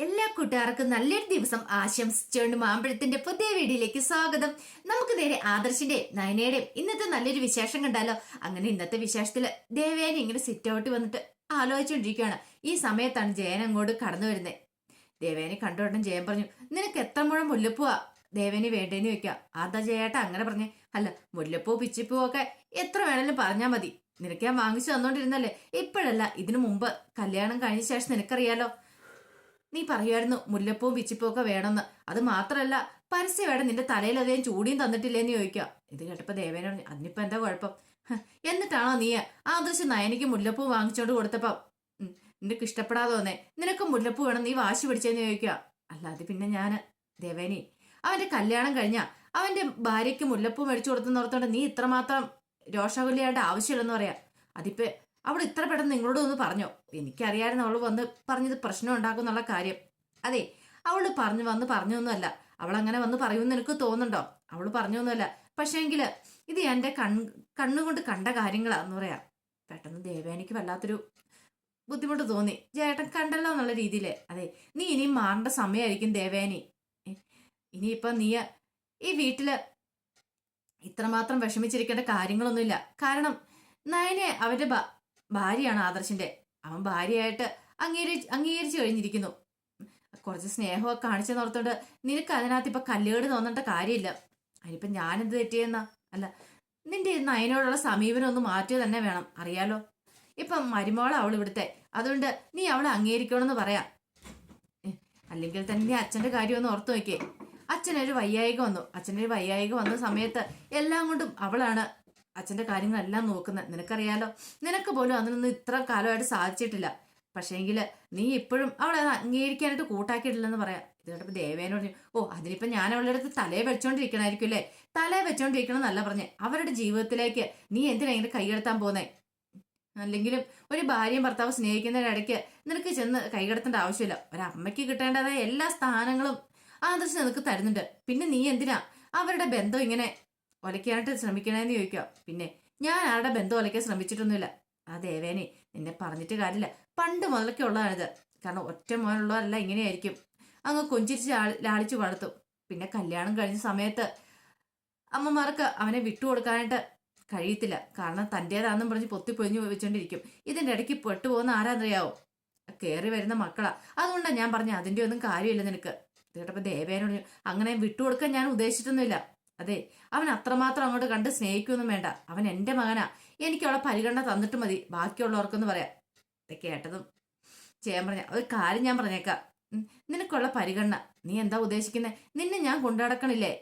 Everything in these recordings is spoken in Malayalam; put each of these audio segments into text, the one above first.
എല്ലാ കൂട്ടുകാർക്കും നല്ലൊരു ദിവസം ആശംസിച്ചുകൊണ്ട് മാമ്പഴത്തിന്റെ പുതിയ വീഡിയോയിലേക്ക് സ്വാഗതം. നമുക്ക് നേരെ ആദർശിന്റെ നയനയുടെയും ഇന്നത്തെ നല്ലൊരു വിശേഷം കണ്ടാലോ? അങ്ങനെ ഇന്നത്തെ വിശേഷത്തിൽ ദേവേനെ ഇങ്ങനെ സിറ്റ് ഔട്ട് വന്നിട്ട് ആലോചിച്ചുകൊണ്ടിരിക്കുകയാണ് ഈ സമയത്താണ് ജയൻ അങ്ങോട്ട് കടന്നു വരുന്നത് ദേവേനെ കണ്ടോടൻ ജയൻ പറഞ്ഞു നിനക്ക് എത്ര മുഴം മുല്ലപ്പൂവാ? ദേവേനെ വേണ്ടേന്ന് വെക്കാം അതാ ജയേട്ട അങ്ങനെ പറഞ്ഞേ അല്ല മുല്ലപ്പൂ പിച്ചിപ്പൂ ഒക്കെ എത്ര വേണേലും പറഞ്ഞാൽ മതി. നിനക്ക് ഞാൻ വാങ്ങിച്ചു തന്നോണ്ടിരുന്നല്ലേ? ഇപ്പോഴല്ല ഇതിനു മുമ്പ് കല്യാണം കഴിഞ്ഞ ശേഷം നിനക്കറിയാലോ? നീ പറയുമായിരുന്നു മുല്ലപ്പൂവും പിച്ചിപ്പൂ ഒക്കെ വേണമെന്ന്. അത് മാത്രമല്ല പരസ്യമായിട്ട് നിന്റെ തലയിൽ അതേ ചൂടിയും തന്നിട്ടില്ലേന്ന് ചോദിക്കാം ഇത് കേട്ടപ്പോ ദേവേന പറഞ്ഞു എന്താ കുഴപ്പം? എന്നിട്ടാണോ നീ ആദർശ് നയനിക്ക് മുല്ലപ്പൂ വാങ്ങിച്ചോണ്ട് കൊടുത്തപ്പം? നിനക്ക് ഇഷ്ടപ്പെടാതെ തോന്നേ നിനക്ക് മുല്ലപ്പൂ വേണം നീ വാശി പിടിച്ചെന്ന് ചോദിക്കുക. അല്ലാതെ പിന്നെ ഞാൻ ദേവേനി അവന്റെ കല്യാണം കഴിഞ്ഞ അവന്റെ ഭാര്യയ്ക്ക് മുല്ലപ്പൂ മേടിച്ചു കൊടുത്തെന്ന് ഓർത്തോണ്ട് നീ ഇത്രമാത്രം രോഷാകുലിയായിട്ട് ആവശ്യമില്ലെന്ന് പറയാ. അതിപ്പോ അവൾ ഇത്ര പെട്ടെന്ന് നിങ്ങളോട് ഒന്ന് പറഞ്ഞോ? എനിക്കറിയായിരുന്നു അവൾ വന്ന് പറഞ്ഞത് പ്രശ്നം ഉണ്ടാക്കും എന്നുള്ള കാര്യം. അതെ അവൾ പറഞ്ഞു വന്ന് പറഞ്ഞൊന്നുമല്ല. അവൾ അങ്ങനെ വന്ന് പറയുമെന്ന് എനിക്ക് തോന്നുന്നുണ്ടോ? അവൾ പറഞ്ഞൊന്നുമല്ല. പക്ഷേങ്കിൽ ഇത് എന്റെ കൺ കണ്ണുകൊണ്ട് കണ്ട കാര്യങ്ങളാന്ന് പറയാം. പെട്ടെന്ന് ദേവേനിക്ക് വല്ലാത്തൊരു ബുദ്ധിമുട്ട് തോന്നി. ചേട്ടൻ കണ്ടല്ലോ എന്നുള്ള രീതിയിൽ അതെ നീ ഇനിയും മാറേണ്ട സമയമായിരിക്കും ദേവേനി ഇനിയിപ്പം നീ ഈ വീട്ടിൽ ഇത്രമാത്രം വിഷമിച്ചിരിക്കേണ്ട കാര്യങ്ങളൊന്നുമില്ല. കാരണം നയനെ ഭ- ഭാര്യയാണ് ആദർശിന്റെ. അവൻ ഭാര്യയായിട്ട് അംഗീകരി അംഗീകരിച്ചു കഴിഞ്ഞിരിക്കുന്നു. കുറച്ച് സ്നേഹമൊക്കെ കാണിച്ചു നിർത്തോണ്ട് നിനക്ക് അതിനകത്ത് ഇപ്പൊ കല്ലുകേട് തോന്നേണ്ട കാര്യമില്ല. അതിനിപ്പം ഞാനെന്ത് തെറ്റിയെന്ന? അല്ല നിന്റെ ഈ നയനോടുള്ള സമീപനം ഒന്ന് മാറ്റുക തന്നെ വേണം. അറിയാലോ? ഇപ്പം മരുമോള അവൾ ഇവിടുത്തെ. അതുകൊണ്ട് നീ അവളെ അംഗീകരിക്കണമെന്ന് പറയാം. അല്ലെങ്കിൽ തന്നെ നീ അച്ഛന്റെ കാര്യം ഒന്ന് ഓർത്തു നോക്കിയേ. അച്ഛനൊരു വയ്യായിക വന്നു. അച്ഛനൊരു വയ്യായിക വന്ന സമയത്ത് എല്ലാം കൊണ്ടും അവളാണ് അച്ഛന്റെ കാര്യങ്ങളെല്ലാം നോക്കുന്നത് നിനക്കറിയാലോ? നിനക്ക് പോലും അതിനൊന്നും ഇത്ര കാലമായിട്ട് സാധിച്ചിട്ടില്ല. പക്ഷേങ്കിൽ നീ ഇപ്പോഴും അവളെ അംഗീകരിക്കാനായിട്ട് കൂട്ടാക്കിയിട്ടില്ലെന്ന് പറയാം. ഇത് കണ്ടപ്പോൾ ദേവേനോട് ഓ അതിനിപ്പോൾ ഞാൻ അവളുടെ അടുത്ത് തലയെ വെച്ചോണ്ടിരിക്കണായിരിക്കും അല്ലേ? തലയെ വെച്ചോണ്ടിരിക്കണം എന്നല്ല പറഞ്ഞേ. അവരുടെ ജീവിതത്തിലേക്ക് നീ എന്തിനാ ഇങ്ങനെ കൈകടത്താൻ പോന്നേ? അല്ലെങ്കിലും ഒരു ഭാര്യയും ഭർത്താവ് സ്നേഹിക്കുന്നതിനിടയ്ക്ക് നിനക്ക് ചെന്ന് കൈകടത്തേണ്ട ആവശ്യമില്ല. ഒരമ്മയ്ക്ക് കിട്ടേണ്ടതായ എല്ലാ സ്ഥാനങ്ങളും ആദർശം നിനക്ക് തരുന്നുണ്ട്. പിന്നെ നീ എന്തിനാ അവരുടെ ബന്ധം ഇങ്ങനെ ഒലയ്ക്കാനായിട്ട് ശ്രമിക്കണേന്ന് ചോദിക്കാം പിന്നെ ഞാൻ ആരുടെ ബന്ധം ഒലയ്ക്കാൻ ശ്രമിച്ചിട്ടൊന്നുമില്ല. ആ ദേവേനെ നിന്നെ പറഞ്ഞിട്ട് കാര്യമില്ല. പണ്ട് മുതലൊക്കെ ഉള്ളതാണിത് കാരണം ഒറ്റ മോനുള്ളവരല്ല ഇങ്ങനെയായിരിക്കും. അങ്ങ് കൊഞ്ചിരിച്ച് ലാളിച്ച് വളർത്തും. പിന്നെ കല്യാണം കഴിഞ്ഞ സമയത്ത് അമ്മമാർക്ക് അവനെ വിട്ടുകൊടുക്കാനായിട്ട് കഴിയത്തില്ല. കാരണം തന്റേതാണെന്നും പറഞ്ഞ് പൊത്തിപ്പൊഴിഞ്ഞു വെച്ചോണ്ടിരിക്കും. ഇതിന്റെ ഇടയ്ക്ക് പെട്ടുപോകുന്ന ആരാന്നറിയാവോ? കയറി വരുന്ന മക്കളാ. അതുകൊണ്ടാണ് ഞാൻ പറഞ്ഞ അതിന്റെ ഒന്നും കാര്യമില്ല നിനക്ക്. കേട്ടപ്പോൾ കേട്ടപ്പോ ദേവേനോട് അങ്ങനെ വിട്ടുകൊടുക്കാൻ ഞാൻ ഉദ്ദേശിച്ചിട്ടൊന്നുമില്ല. അതെ അവൻ അത്രമാത്രം അങ്ങോട്ട് കണ്ട് സ്നേഹിക്കൊന്നും വേണ്ട. അവൻ എന്റെ മകനാ. എനിക്ക് അവളെ പരിഗണന തന്നിട്ട് മതി. ബാക്കിയുള്ളവർക്കൊന്ന് പറയാം. ഇത് കേട്ടതും ചെയ്യാൻ പറഞ്ഞ ഒരു കാര്യം ഞാൻ പറഞ്ഞേക്കാം. നിനക്കുള്ള പരിഗണന. നീ എന്താ ഉദ്ദേശിക്കുന്നത് നിന്നെ ഞാൻ കൊണ്ടുനടക്കണില്ലേ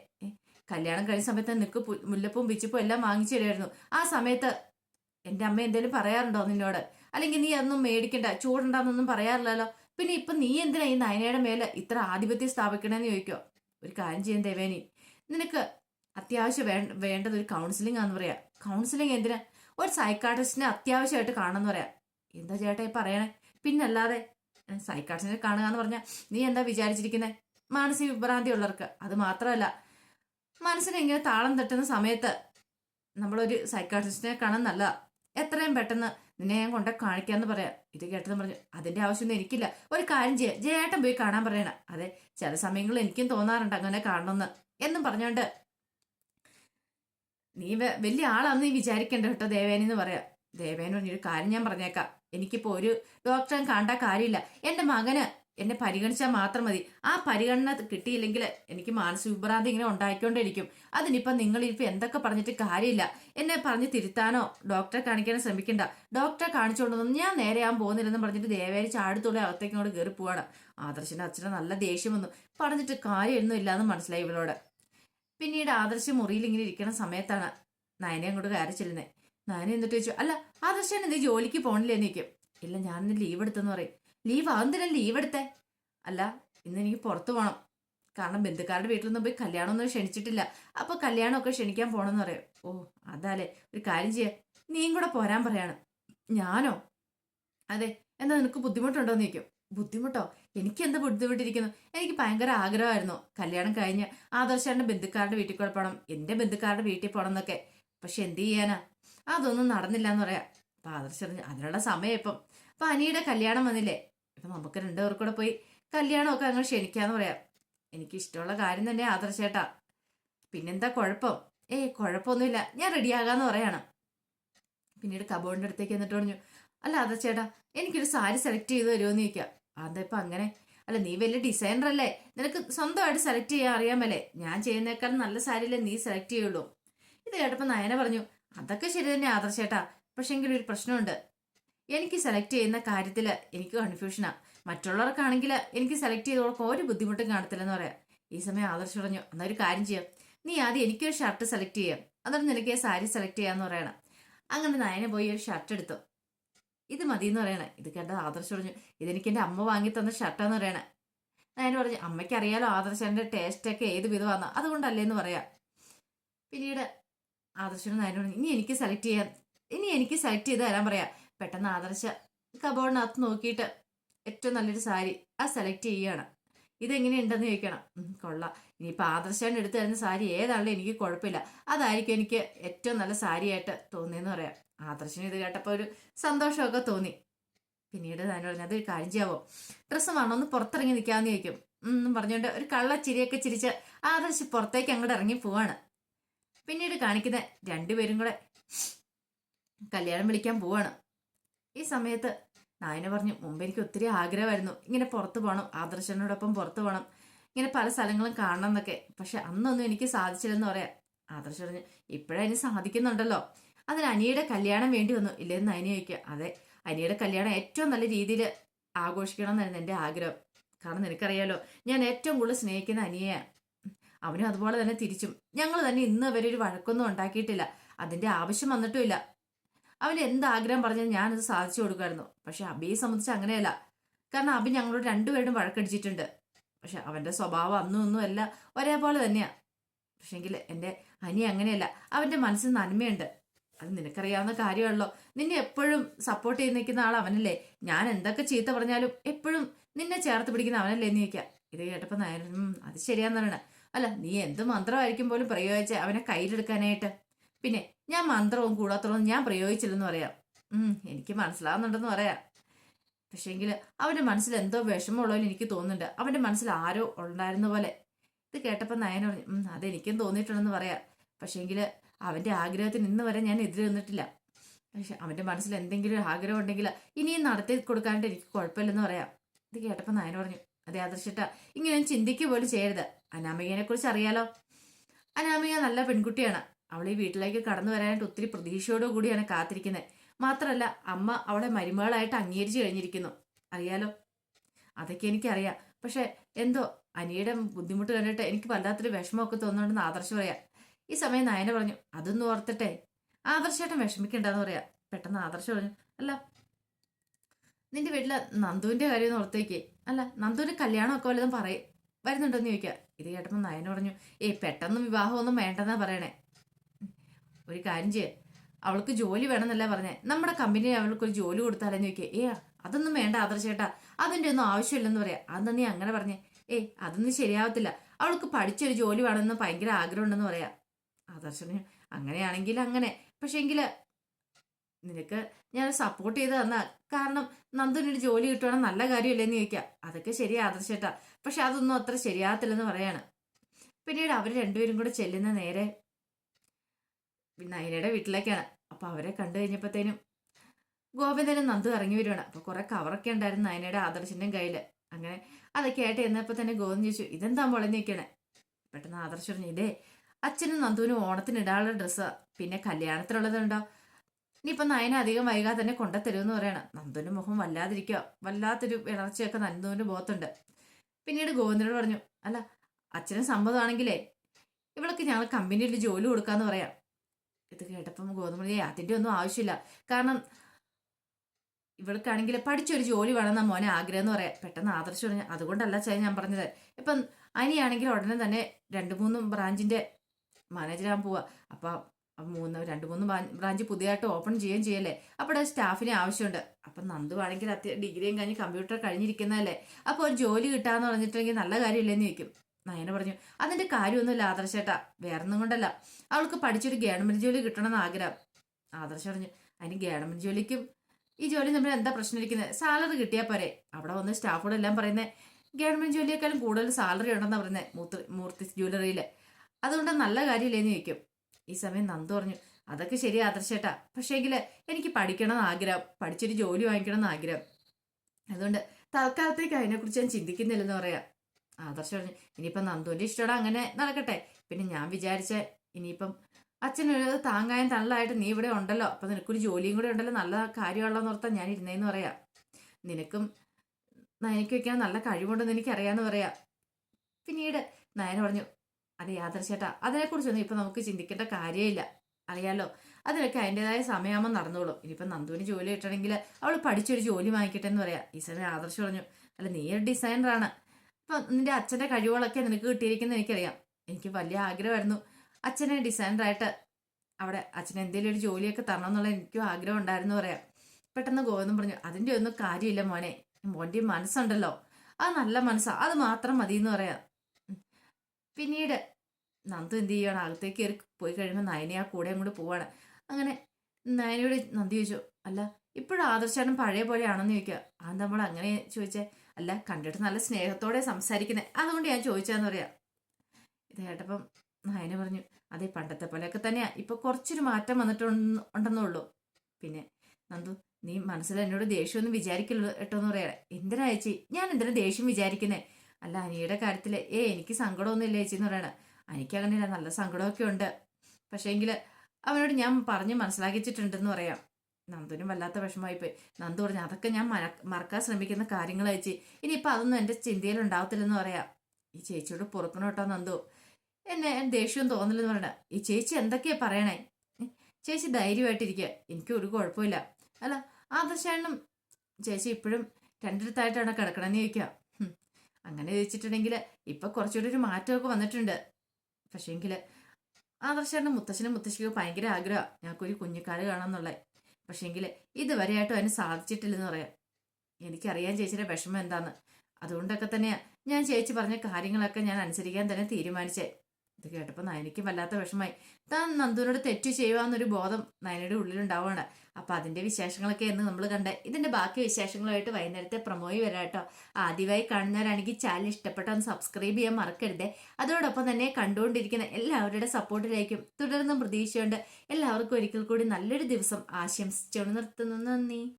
കല്യാണം കഴിഞ്ഞ സമയത്ത് നിനക്ക് മുല്ലപ്പും പിച്ചിപ്പും എല്ലാം വാങ്ങിച്ചു തരുമായിരുന്നു. ആ സമയത്ത് എന്റെ അമ്മ എന്തേലും പറയാറുണ്ടോ നിന്നോട്? അല്ലെങ്കിൽ നീ അതൊന്നും മേടിക്കണ്ട ചൂടുണ്ടാന്നൊന്നും പറയാറില്ലല്ലോ? പിന്നെ ഇപ്പൊ നീ എന്തിനാ ഈ നയനയുടെ മേലെ ഇത്ര ആധിപത്യം സ്ഥാപിക്കണമെന്ന് ചോദിക്കോ? ഒരു കാര്യം ചെയ്യാൻ ദേവേനി. നിനക്ക് അത്യാവശ്യം വേ വേണ്ടത് ഒരു കൗൺസിലിംഗ് ആണെന്ന് പറയാ. കൗൺസിലിംഗ് എന്തിനാ? ഒരു സൈക്കാട്രിസ്റ്റിനെ അത്യാവശ്യമായിട്ട് കാണണമെന്ന് പറയാം. എന്താ ചേട്ടാ ഈ പറയണേ? പിന്നല്ലാതെ സൈക്കാട്രിസ്റ്റിനെ കാണുക എന്ന് പറഞ്ഞാൽ നീ എന്താ വിചാരിച്ചിരിക്കുന്നത് മാനസിക വിഭ്രാന്തി ഉള്ളവർക്ക്. അത് മാത്രമല്ല മനസ്സിനെ ഇങ്ങനെ താളം തട്ടുന്ന സമയത്ത് നമ്മളൊരു സൈക്കാട്രിസ്റ്റിനെ കാണാൻ നല്ല എത്രയും പെട്ടെന്ന് നിന്നെ ഞാൻ കൊണ്ട കാണിക്കാന്ന് പറയാം. ഇത് കേട്ടെന്ന് പറഞ്ഞു അതിന്റെ ആവശ്യമൊന്നും എനിക്കില്ല. ഒരു കാര്യം ചെയ്യാം. ജയേട്ടൻ പോയി കാണാൻ പറയണ. അതെ ചില സമയങ്ങളിൽ എനിക്കും തോന്നാറുണ്ട് അങ്ങനെ കാണണമെന്ന് എന്നും പറഞ്ഞോണ്ട് നീ വലിയ ആളാന്ന് നീ വിചാരിക്കണ്ട കേട്ടോ ദേവേനി എന്ന് പറയാം. ദേവേന പറഞ്ഞൊരു കാര്യം ഞാൻ പറഞ്ഞേക്കാം. എനിക്കിപ്പോ ഒരു ഡോക്ടറെ കാണേണ്ട കാര്യമില്ല. എന്റെ മകന് എന്നെ പരിഗണിച്ചാൽ മാത്രം മതി. ആ പരിഗണന കിട്ടിയില്ലെങ്കിൽ എനിക്ക് മാനസിക വിഭ്രാന്തി ഇങ്ങനെ ഉണ്ടായിക്കൊണ്ടിരിക്കും അതിനിപ്പം നിങ്ങൾ ഇപ്പൊ എന്തൊക്കെ പറഞ്ഞിട്ട് കാര്യമില്ല. എന്നെ പറഞ്ഞ് തിരുത്താനോ ഡോക്ടറെ കാണിക്കാനോ ശ്രമിക്കണ്ട. ഡോക്ടറെ കാണിച്ചുകൊണ്ടൊന്നും ഞാൻ നേരെ ആകാൻ പോകുന്നില്ലെന്ന് പറഞ്ഞിട്ട് ദേവേരി ചാടുത്തുള്ളി അകത്തേക്ക് ഇങ്ങോട്ട് കയറി പോവാണ്. ആദർശന്റെ അച്ഛനെ നല്ല ദേഷ്യം വന്നു. പറഞ്ഞിട്ട് കാര്യമൊന്നും ഇല്ലാന്ന് മനസ്സിലായി ഇവളോട്. പിന്നീട് ആദർശ് മുറിയിൽ ഇങ്ങനെ ഇരിക്കുന്ന സമയത്താണ് നയനെ അങ്ങോട്ട് കയറി ചെല്ലുന്നത് നയന എന്നിട്ട് ചോദിച്ചു അല്ല ആദർശൻ എന്ത് ജോലിക്ക് പോണില്ലേ? ചോദിക്കും. ഇല്ല ഞാൻ ഇന്ന് ലീവ് എടുത്തെന്ന് പറയും. ലീവ് അതെന്തിനാ ലീവ് എടുത്തേ? അല്ല ഇന്ന് എനിക്ക് പുറത്തു പോകണം കാരണം ബന്ധുക്കാരുടെ വീട്ടിലൊന്നും പോയി കല്യാണമൊന്നും ക്ഷണിച്ചിട്ടില്ല. അപ്പൊ കല്യാണമൊക്കെ ക്ഷണിക്കാൻ പോണെന്ന് പറയും. ഓ അതാലേ ഒരു കാര്യം ചെയ്യ. നീയും കൂടെ പോരാൻ പറയാണ്. ഞാനോ? അതെ. എന്താ നിനക്ക് ബുദ്ധിമുട്ടുണ്ടോ ചോദിക്കും. ബുദ്ധിമുട്ടോ? എനിക്ക് എന്താ ബുദ്ധിമുട്ടിരിക്കുന്നു? എനിക്ക് ഭയങ്കര ആഗ്രഹമായിരുന്നു. കല്യാണം കഴിഞ്ഞ് ആദർശാന്റെ ബന്ധുക്കാരുടെ വീട്ടിൽ കൂടെ പോകണം എന്റെ ബന്ധുക്കാരുടെ വീട്ടിൽ പോകണം എന്നൊക്കെ. പക്ഷെ എന്ത് ചെയ്യാനാ? അതൊന്നും നടന്നില്ല എന്ന് പറയാം. അപ്പൊ ആദർശ് പറഞ്ഞു അതിനുള്ള സമയം ഇപ്പം. അപ്പൊ അനിയുടെ കല്യാണം വന്നില്ലേ? ഇപ്പൊ നമുക്ക് രണ്ടുപേർ കൂടെ പോയി കല്യാണമൊക്കെ അങ്ങ് ക്ഷണിക്കാന്ന് പറയാം. എനിക്ക് ഇഷ്ടമുള്ള കാര്യം തന്നെ ആദർശേട്ടാ. പിന്നെന്താ കുഴപ്പം? ഏയ് കുഴപ്പമൊന്നുമില്ല. ഞാൻ റെഡിയാകാന്ന് പറയാണ്. പിന്നീട് കബോർഡിന്റെ അടുത്തേക്ക് എന്നിട്ട് പറഞ്ഞു അല്ല ആദർശേട്ടാ എനിക്കൊരു സാരി സെലക്ട് ചെയ്ത് തരുമോ എന്ന് ചോദിക്കാം. അതാ ഇപ്പൊ അങ്ങനെ. അല്ല നീ വലിയ ഡിസൈനർ അല്ലേ? നിനക്ക് സ്വന്തമായിട്ട് സെലക്ട് ചെയ്യാൻ അറിയാമല്ലേ? ഞാൻ ചെയ്യുന്നേക്കാൾ നല്ല സാരിയല്ലേ നീ സെലക്ട് ചെയ്യുള്ളൂ. ഇത് കേട്ടപ്പോൾ നയന പറഞ്ഞു അതൊക്കെ ശരി തന്നെ ആദർശേട്ടാ. പക്ഷെങ്കിൽ ഒരു പ്രശ്നമുണ്ട്. എനിക്ക് സെലക്ട് ചെയ്യുന്ന കാര്യത്തിൽ എനിക്ക് കൺഫ്യൂഷനാ മറ്റുള്ളവർക്കാണെങ്കിൽ എനിക്ക് സെലക്ട് ചെയ്ത് കൊടുക്കാൻ ഒരു ബുദ്ധിമുട്ടും കാണത്തില്ലെന്ന് പറയാം. ഈ സമയം ആദർശ് പറഞ്ഞു എന്നാ ഒരു കാര്യം ചെയ്യാം. നീ ആദ്യം എനിക്കൊരു ഷർട്ട് സെലക്ട് ചെയ്യാം. എന്നിട്ട് നിനക്ക് സാരി സെലക്ട് ചെയ്യാന്ന് പറയണം. അങ്ങനെ നയന പോയി ഒരു ഷർട്ട് എടുത്തു. ഇത് മതി എന്ന് പറയണേ. ഇത് കേട്ടത് ആദർശ് പറഞ്ഞു ഇതെനിക്ക് എന്റെ അമ്മ വാങ്ങി തന്ന ഷർട്ടാന്ന് പറയണേ. ഞാൻ പറഞ്ഞു അമ്മയ്ക്കറിയാലോ അറിയാലോ ആദർശന്റെ ടേസ്റ്റ് ഒക്കെ ഏത് അതുകൊണ്ടല്ലേ എന്ന് പറയാം. പിന്നീട് ആദർശനും നയന പറഞ്ഞു ഇനി എനിക്ക് സെലക്ട് ചെയ്യാൻ ഇനി എനിക്ക് സെലക്ട് ചെയ്ത് തരാൻ പറയാം. പെട്ടെന്ന് ആദർശ കബോർഡിനകത്ത് നോക്കിയിട്ട് ഏറ്റവും നല്ലൊരു സാരി ആ സെലക്ട് ചെയ്യാണ്. ഇതെങ്ങനെയുണ്ടെന്ന് ചോദിക്കണം. കൊള്ളാം. ഇനിയിപ്പോൾ ആദർശാണ് എടുത്തു തരുന്ന സാരി ഏതാണല്ലോ എനിക്ക് കുഴപ്പമില്ല. അതായിരിക്കും എനിക്ക് ഏറ്റവും നല്ല സാരിയായിട്ട് തോന്നിയെന്ന് പറയാം. ആദർശന് ഇത് കേട്ടപ്പോൾ ഒരു സന്തോഷമൊക്കെ തോന്നി. പിന്നീട് ഞാൻ പറഞ്ഞു ഒരു കാര്യം ചെയ്യാവോ? ഡ്രസ്സ് വേണം? ഒന്ന് പുറത്തിറങ്ങി നിൽക്കാമെന്ന് ചോദിക്കും. എന്നും പറഞ്ഞുകൊണ്ട് ഒരു കള്ള ചിരിയൊക്കെ ചിരിച്ച് ആദർശ് പുറത്തേക്ക് അങ്ങോട്ട് ഇറങ്ങി പോവാണ്. പിന്നീട് കാണിക്കുന്ന രണ്ടുപേരും കൂടെ കല്യാണം വിളിക്കാൻ പോവാണ്. ഈ സമയത്ത് നായന പറഞ്ഞു മുമ്പ് എനിക്ക് ഒത്തിരി ആഗ്രഹമായിരുന്നു. ഇങ്ങനെ പുറത്തു പോകണം ആദർശനോടൊപ്പം പുറത്തു പോകണം ഇങ്ങനെ പല സ്ഥലങ്ങളും കാണണം എന്നൊക്കെ. പക്ഷെ അന്നൊന്നും എനിക്ക് സാധിച്ചില്ലെന്ന് പറയാം ആദർശ് പറഞ്ഞു ഇപ്പോഴതിന് സാധിക്കുന്നുണ്ടല്ലോ. അതിന് അനിയുടെ കല്യാണം വേണ്ടി വന്നു. ഇല്ലെന്ന് നയന ചോദിക്കുക. അതെ അനിയുടെ കല്യാണം ഏറ്റവും നല്ല രീതിയിൽ ആഘോഷിക്കണം എന്നായിരുന്നു എന്റെ ആഗ്രഹം. കാരണം നിനക്കറിയാലോ ഞാൻ ഏറ്റവും കൂടുതൽ സ്നേഹിക്കുന്ന അനിയയാണ് അവനും അതുപോലെ തന്നെ തിരിച്ചും. ഞങ്ങൾ തന്നെ ഇന്ന് വരെ ഒരു വഴക്കൊന്നും ഉണ്ടാക്കിയിട്ടില്ല. അതിന്റെ ആവശ്യം വന്നിട്ടുമില്ല അവന് എന്ത് ആഗ്രഹം പറഞ്ഞാൽ ഞാനത് സാധിച്ചു കൊടുക്കുമായിരുന്നു പക്ഷെ അബിയെ സംബന്ധിച്ച് അങ്ങനെയല്ല. കാരണം അബി ഞങ്ങളോട് രണ്ടുപേരും വഴക്കടിച്ചിട്ടുണ്ട്. പക്ഷെ അവന്റെ സ്വഭാവം അന്നും ഒന്നും അല്ല ഒരേപോലെ തന്നെയാണ് പക്ഷെങ്കിൽ എന്റെ അനി അങ്ങനെയല്ല. അവന്റെ മനസ്സിൽ നന്മയുണ്ട് അത് നിനക്കറിയാവുന്ന കാര്യമാണല്ലോ. നിന്നെ എപ്പോഴും സപ്പോർട്ട് ചെയ്ത് നിൽക്കുന്ന ആൾ അവനല്ലേ. ഞാൻ എന്തൊക്കെ ചീത്ത പറഞ്ഞാലും എപ്പോഴും നിന്നെ ചേർത്ത് പിടിക്കുന്ന അവനല്ലേ എന്ന് ചോദിക്കാം ഇത് കേട്ടപ്പോൾ നായർ അത് ശരിയാന്ന് പറയണ അല്ല നീ എന്ത് മന്ത്രമായിരിക്കും പോലും പ്രയോഗിച്ച അവനെ കയ്യിലെടുക്കാനായിട്ട്? പിന്നെ ഞാൻ മന്ത്രവും കൂടാത്തതും ഞാൻ പ്രയോഗിച്ചില്ലെന്ന് പറയാം. എനിക്ക് മനസ്സിലാവുന്നുണ്ടെന്ന് പറയാം. പക്ഷേങ്കിൽ അവന്റെ മനസ്സിൽ എന്തോ വിഷമമുള്ളതെന്ന് എനിക്ക് തോന്നുന്നുണ്ട്. അവന്റെ മനസ്സിൽ ആരോ ഉണ്ടായിരുന്ന പോലെ. ഇത് കേട്ടപ്പോൾ നയന പറഞ്ഞു "ഉം, അതെനിക്കും തോന്നിയിട്ടുണ്ടെന്ന് പറയാം. പക്ഷേങ്കിൽ അവന്റെ ആഗ്രഹത്തിന് ഇന്ന് വരെ ഞാൻ എതിര് നിന്നിട്ടില്ല. പക്ഷെ അവന്റെ മനസ്സിൽ എന്തെങ്കിലും ഒരു ആഗ്രഹം ഉണ്ടെങ്കിൽ ഇനിയും നടത്തി കൊടുക്കാനായിട്ട് എനിക്ക് കുഴപ്പമില്ലെന്ന് പറയാം. ഇത് കേട്ടപ്പോൾ നയന പറഞ്ഞു അതെ ആദർശിട്ട ഇങ്ങനെ ചിന്തിക്കുക പോലും ചെയ്യരുത്. അനാമികനെ കുറിച്ച് അറിയാലോ. അനാമിക നല്ല പെൺകുട്ടിയാണ്. അവൾ ഈ വീട്ടിലേക്ക് കടന്നു വരാനായിട്ട് ഒത്തിരി പ്രതീക്ഷയോടു കൂടിയാണ് കാത്തിരിക്കുന്നത്. മാത്രമല്ല അമ്മ അവളെ മരുമകളായിട്ട് അംഗീകരിച്ചു കഴിഞ്ഞിരിക്കുന്നു. അറിയാലോ? അതൊക്കെ എനിക്കറിയാം. പക്ഷെ എന്തോ അനിയുടെ ബുദ്ധിമുട്ട് കണ്ടിട്ട് എനിക്ക് വല്ലാത്തൊരു വിഷമമൊക്കെ തോന്നുന്നുണ്ടെന്ന് ആദർശ് പറയാം. ഈ സമയം നയന പറഞ്ഞു അതൊന്നും ഓർത്തിട്ടെ. ആദർശേട്ടൻ വിഷമിക്കണ്ടെന്ന് പറയാം. പെട്ടെന്ന് ആദർശ് പറഞ്ഞു അല്ല നിന്റെ വീട്ടിലെ നന്ദുവിന്റെ കാര്യം ഒന്ന് ഓർത്തേക്ക്. അല്ല നന്ദുവിന്റെ കല്യാണമൊക്കെ വല്ലതും പറയും. വരുന്നുണ്ടോന്ന് ചോദിക്കുക ഇത് കേട്ടപ്പോൾ നയന പറഞ്ഞു ഏയ് പെട്ടെന്ന് വിവാഹമൊന്നും വേണ്ടെന്നാ പറയണേ. ഒരു കാര്യം ചെയ്യ. അവൾക്ക് ജോലി വേണമെന്നല്ല പറഞ്ഞേ. നമ്മുടെ കമ്പനി അവൾക്ക് ഒരു ജോലി കൊടുത്താലെന്ന് ചോദിക്കുക ഏ അതൊന്നും വേണ്ട ആദർശേട്ടാ അതിന്റെ ഒന്നും ആവശ്യമില്ലെന്ന് പറയാം. അതെന്ന് നീ അങ്ങനെ പറഞ്ഞേ? ഏ അതൊന്നും ശരിയാവത്തില്ല. അവൾക്ക് പഠിച്ചൊരു ജോലി വേണമെന്ന് ഭയങ്കര ആഗ്രഹമുണ്ടെന്ന് പറയാം. ആദർശന് അങ്ങനെയാണെങ്കിൽ അങ്ങനെ. പക്ഷെ എങ്കിൽ നിനക്ക് ഞാൻ സപ്പോർട്ട് ചെയ്ത് തന്നാ. കാരണം നന്ദുനൊരു ജോലി കിട്ടുവാണെങ്കിൽ നല്ല കാര്യമില്ലെന്ന് ചോദിക്കാം. അതൊക്കെ ശരിയാ ആദർശേട്ടാ പക്ഷെ അതൊന്നും അത്ര ശരിയാകത്തില്ലെന്ന് പറയാണ്. പിന്നീട് അവർ രണ്ടുപേരും കൂടെ ചെല്ലുന്ന നേരെ നയനയുടെ വീട്ടിലേക്കാണ്. അപ്പോൾ അവരെ കണ്ടു കഴിഞ്ഞപ്പോഴത്തേനും ഗോവിന്ദനും നന്ദു ഇറങ്ങി വരുവാണ്. അപ്പൊ കുറെ കവറൊക്കെ ഉണ്ടായിരുന്നു നയനയുടെ ആദർശിന്റെയും കയ്യിൽ അങ്ങനെ അതൊക്കെ ആയിട്ട് എന്നപ്പോ തന്നെ ഗോവിന്ദ് ചോദിച്ചു ഇതെന്താ മുളഞ്ഞ് നിൽക്കണേ പെട്ടെന്ന് ആദർശ് പറഞ്ഞു ഇതേ അച്ഛനും നന്ദുവിനും ഓണത്തിന് ഇടാനുള്ള ഡ്രസ്സ് പിന്നെ കല്യാണത്തിനുള്ളതുണ്ടോ? ഇനിയിപ്പം നയന അധികം വൈകാതെ തന്നെ കൊണ്ടുത്തരുമെന്ന് പറയണം. നന്ദുവിന്റെ മുഖം വല്ലാതിരിക്കുക വല്ലാത്തൊരു ഇളർച്ചയൊക്കെ നന്ദുവിന്റെ മുഖത്തുണ്ട്. പിന്നീട് ഗോവിന്ദനോട് പറഞ്ഞു അല്ല അച്ഛനും സമ്മതമാണെങ്കിലേ ഇവളൊക്കെ ഞങ്ങൾ കമ്പനിയിൽ ജോലി കൊടുക്കാന്ന് പറയാം. ഇത് കേട്ടപ്പം ഗോതമ്പ് അതിന്റെ "ഏയ് ഒന്നും ആവശ്യമില്ല. കാരണം ഇവൾക്കാണെങ്കിൽ പഠിച്ചൊരു ജോലി വേണമെന്ന മോനെ ആഗ്രഹം എന്ന് പറയാം. പെട്ടെന്ന് ആദർശം പറഞ്ഞു അതുകൊണ്ടല്ല ചേ ഞാൻ പറഞ്ഞത്. ഇപ്പം അനിയാണെങ്കിൽ ഉടനെ തന്നെ രണ്ട് മൂന്ന് ബ്രാഞ്ചിന്റെ മാനേജറാൻ പോവാ. അപ്പൊ മൂന്ന് രണ്ട് മൂന്ന് ബ്രാഞ്ച് പുതിയതായിട്ട് ഓപ്പൺ ചെയ്യുകയും ചെയ്യല്ലേ. അപ്പോൾ സ്റ്റാഫിന് ആവശ്യമുണ്ട്. അപ്പം നന്ദു ആണെങ്കിൽ അത്യ ഡിഗ്രിയും കഴിഞ്ഞ് കമ്പ്യൂട്ടർ കഴിഞ്ഞിരിക്കുന്നതല്ലേ. അപ്പോൾ ഒരു ജോലി കിട്ടാന്ന് പറഞ്ഞിട്ടുണ്ടെങ്കിൽ നല്ല കാര്യമില്ലെന്ന് ചോദിക്കും. നയന പറഞ്ഞു അതിന്റെ കാര്യമൊന്നുമില്ല ആദർശേട്ടാ. വേറൊന്നും കൊണ്ടല്ല. അവൾക്ക് പഠിച്ചൊരു ഗവൺമെന്റ് ജോലി കിട്ടണമെന്ന് ആഗ്രഹം. ആദർശ പറഞ്ഞു അതിന് ഗവൺമെന്റ് ജോലിക്കും ഈ ജോലി നമ്മൾ എന്താ പ്രശ്നം ഇരിക്കുന്നത് സാലറി കിട്ടിയാൽ പോരെ. അവിടെ വന്ന് സ്റ്റാഫോടെല്ലാം പറയുന്നത് ഗവൺമെന്റ് ജോലിയേക്കാളും കൂടുതൽ സാലറി ഉണ്ടെന്നാ പറയുന്നത് മൂത്ത് മൂർത്തി ജ്വല്ലറിയിൽ അതുകൊണ്ട് നല്ല കാര്യമില്ലേന്ന് ചോദിക്കും. ഈ സമയം നന്ദു പറഞ്ഞു അതൊക്കെ ശരി ആദർശേട്ടാ. പക്ഷേങ്കിൽ എനിക്ക് പഠിക്കണം ആഗ്രഹം പഠിച്ചൊരു ജോലി വാങ്ങിക്കണം എന്ന് ആഗ്രഹം. അതുകൊണ്ട് തൽക്കാലത്തേക്ക് അതിനെക്കുറിച്ച് ഞാൻ ചിന്തിക്കുന്നില്ലെന്ന് പറയാം. ആദർശം പറഞ്ഞു ഇനിയിപ്പം നന്ദുവിന്റെ ഇഷ്ടമോടെ അങ്ങനെ നടക്കട്ടെ. പിന്നെ ഞാൻ വിചാരിച്ച ഇനിയിപ്പം അച്ഛനൊരു താങ്ങായും തള്ളായിട്ട് നീ ഇവിടെ ഉണ്ടല്ലോ അപ്പം നിനക്കൊരു ജോലിയും കൂടെ ഉണ്ടല്ലോ നല്ല കാര്യമുള്ളതെന്ന് ഓർത്താൽ ഞാൻ ഇരുന്നേന്ന് പറയാം. നിനക്കും നയനയ്ക്ക് വയ്ക്കാൻ നല്ല കഴിവുണ്ടെന്ന് എനിക്കറിയാമെന്ന് പറയാം. പിന്നീട് നയന പറഞ്ഞു അതെ യാദർശേട്ടാ അതിനെക്കുറിച്ചൊന്നും ഇപ്പം നമുക്ക് ചിന്തിക്കേണ്ട കാര്യമില്ല. അറിയാലോ അതിനൊക്കെ അതിന്റെതായ സമയമാകുമ്പോൾ നടന്നോളും. ഇനിയിപ്പം നന്ദുവിന് ജോലി കിട്ടണമെങ്കിൽ അവൾ പഠിച്ചൊരു ജോലി വാങ്ങിക്കട്ടെ എന്ന് പറയാം. ഈ സമയം ആദർശ് പറഞ്ഞു അല്ല നീ ഒരു ഡിസൈനറാണ് അപ്പം നിന്റെ അച്ഛന്റെ കഴിവുകളൊക്കെ നിനക്ക് കിട്ടിയിരിക്കുന്നത് എനിക്കറിയാം. എനിക്ക് വലിയ ആഗ്രഹമായിരുന്നു അച്ഛനെ ഡിസൈനറായിട്ട്. അവിടെ അച്ഛന് എന്തെങ്കിലും ഒരു ജോലിയൊക്കെ തരണം എന്നുള്ള എനിക്കും ആഗ്രഹം ഉണ്ടായിരുന്നു പറയാം. പെട്ടെന്ന് ഗോവിന്ദൻ പറഞ്ഞു അതിന്റെ ഒന്നും കാര്യമില്ല മോനെ. മോന്റെ മനസ്സുണ്ടല്ലോ. അത് നല്ല മനസ്സാ. അത് മാത്രം മതി എന്ന് പറയാം പിന്നീട് നന്ദു എന്ത് ചെയ്യുകയാണ് അകത്തേക്ക് കയറി പോയി കഴിയുമ്പോൾ നയനെ ആ കൂടെ അങ്ങോട്ട് പോവാണ്. അങ്ങനെ നയനയോട് നന്ദി ചോദിച്ചു അല്ല ഇപ്പോഴും ആദർശനം പഴയ പോലെയാണെന്ന് ചോദിക്കുക. അത് നമ്മൾ അങ്ങനെ ചോദിച്ചേ? അല്ല കണ്ടിട്ട് നല്ല സ്നേഹത്തോടെ സംസാരിക്കുന്നത് അതുകൊണ്ട് ഞാൻ ചോദിച്ചാന്ന് പറയാം. ഇത് കേട്ടപ്പം നായന പറഞ്ഞു അതെ പണ്ടത്തെ പോലെയൊക്കെ തന്നെയാ. ഇപ്പൊ കുറച്ചൊരു മാറ്റം വന്നിട്ടുണ്ട് ഉണ്ടെന്നുള്ളൂ. പിന്നെ നന്ദു നീ മനസ്സിൽ എന്നോട് ദേഷ്യമൊന്നും വിചാരിക്കല്ലോ കേട്ടോ എന്ന് പറയണേ എന്തിനാ ചേച്ചി? ഞാൻ എന്തിനാ ദേഷ്യം വിചാരിക്കുന്നേ? അല്ല അനിയുടെ കാര്യത്തിൽ ഏ എനിക്ക് സങ്കടമൊന്നും ഇല്ല ചേച്ചി എന്ന് പറയണ. എനിക്ക് അങ്ങനെയല്ല നല്ല സങ്കടമൊക്കെ ഉണ്ട്. പക്ഷേങ്കിൽ അവനോട് ഞാൻ പറഞ്ഞ് മനസ്സിലാക്കിച്ചിട്ടുണ്ടെന്ന് പറയാം. നന്ദുവിനും വല്ലാത്ത വിഷമമായിപ്പോയി. നന്ദു പറഞ്ഞു അതൊക്കെ ഞാൻ മറ- മറക്കാൻ ശ്രമിക്കുന്ന കാര്യങ്ങൾ ചേച്ചി. ഇനിയിപ്പോൾ അതൊന്നും എന്റെ ചിന്തയിൽ ഉണ്ടാവത്തില്ലെന്ന് പറയാം. ഈ ചേച്ചിയോട് പുറക്കണം കേട്ടോ നന്ദു. എന്നെ ദേഷ്യം തോന്നില്ലെന്ന് പറയണ ഈ ചേച്ചി എന്തൊക്കെയാ പറയണേ? ചേച്ചി ധൈര്യമായിട്ടിരിക്കുക എനിക്ക് ഒരു കുഴപ്പമില്ല. അല്ല ആദർശാനും ചേച്ചി ഇപ്പോഴും രണ്ടിടത്തായിട്ടാണ് കിടക്കണമെന്ന് ചോദിക്കുക അങ്ങനെ ചോദിച്ചിട്ടുണ്ടെങ്കിൽ ഇപ്പൊ കുറച്ചുകൂടി ഒരു മാറ്റമൊക്കെ വന്നിട്ടുണ്ട്. പക്ഷേങ്കിൽ ആദർശാനും മുത്തശ്ശനും മുത്തശ്ശിക്കും ഭയങ്കര ആഗ്രഹം ഞങ്ങൾക്കൊരു കുഞ്ഞിക്കാൽ കാണാമെന്നുള്ളത് പക്ഷേങ്കിൽ ഇതുവരെയായിട്ടും അതിന് സാധിച്ചിട്ടില്ലെന്ന് പറയാം. എനിക്കറിയാൻ ചേച്ചിയുടെ വിഷമം എന്താന്ന്. അതുകൊണ്ടൊക്കെ തന്നെയാ ഞാൻ ചേച്ചി പറഞ്ഞ കാര്യങ്ങളൊക്കെ ഞാൻ അനുസരിക്കാൻ തന്നെ തീരുമാനിച്ചേ. ഇത് കേട്ടപ്പോൾ നയനിക്ക് വല്ലാത്ത വിഷമായി താൻ നന്ദുവിനോട് തെറ്റു ചെയ്യുവാന്നൊരു ബോധം നയനയുടെ ഉള്ളിലുണ്ടാവുകയാണ് അപ്പോൾ അതിന്റെ വിശേഷങ്ങളൊക്കെ എന്ന് നമ്മൾ കണ്ട ഇതിന്റെ ബാക്കി വിശേഷങ്ങളുമായിട്ട് വൈകുന്നേരത്തെ പ്രമോയി വരാം കേട്ടോ. ആദ്യമായി കാണുന്നവരാണെങ്കിൽ ചാനൽ ഇഷ്ടപ്പെട്ടൊന്ന് സബ്സ്ക്രൈബ് ചെയ്യാൻ മറക്കരുത്. അതോടൊപ്പം തന്നെ കണ്ടുകൊണ്ടിരിക്കുന്ന എല്ലാവരുടെ സപ്പോർട്ടിലേക്കും തുടർന്നും പ്രതീക്ഷയുണ്ട്. എല്ലാവർക്കും ഒരിക്കൽ കൂടി നല്ലൊരു ദിവസം ആശംസിച്ചുകൊണ്ട് നിർത്തുന്നു. നന്ദി.